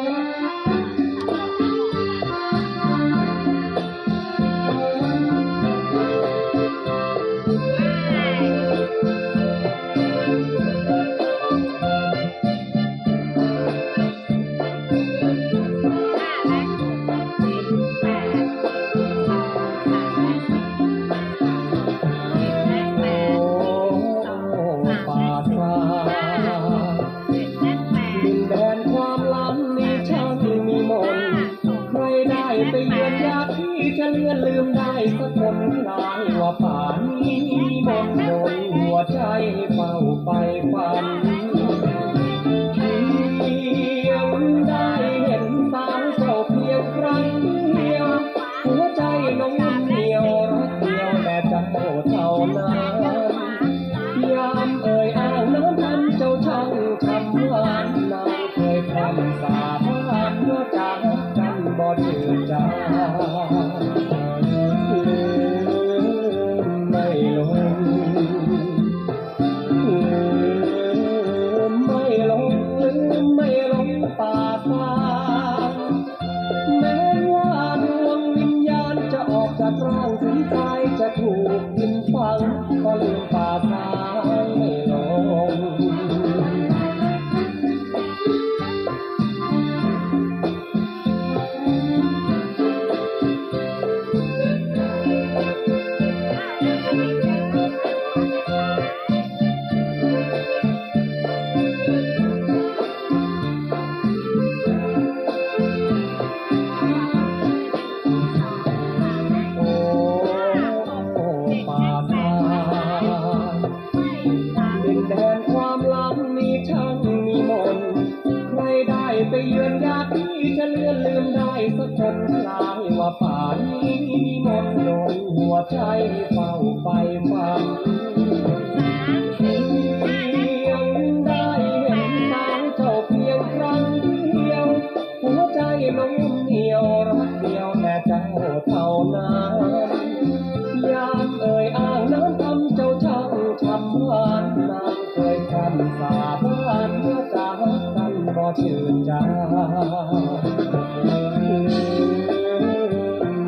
ป่ เลื่อนลืมได้สักคนคล้ายว่าป่านี้มีมนต์ดนหัวใจเฝ้าไปฝันเพียงได้เห็นสาวเจ้าเพียงครั้งเดียวหัวใจน้องเหนียวรักเดียวแต่เจ้าเท่านั้นยามเอ่ยอ้างน้ำพันเจ้าช่างคำหวานนางเคยคำสา ก็ลืมป่าทา ไปเยือนยากที่จะเลื่อนลืมได้สักคนลายว่าป่านี้มีมนต์โดนหัวใจเฝ้าไปฝันเพียงได้เห็นนางเจ้าเพียงครั้งเดียวหัวใจน้องเหนียวรักเดียวแต่เจ้าเท่านั้น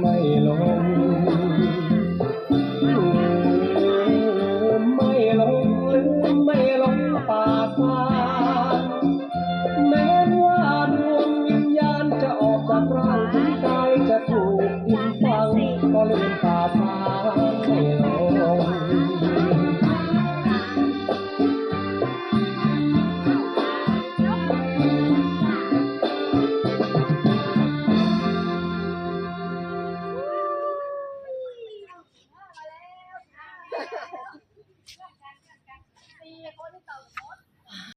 ไม่ลง ไม่ลงลืมไม่ลงป่าฟ้าแม้ว่าดวงวิญญาณจะออกจากร่างกายจะถูก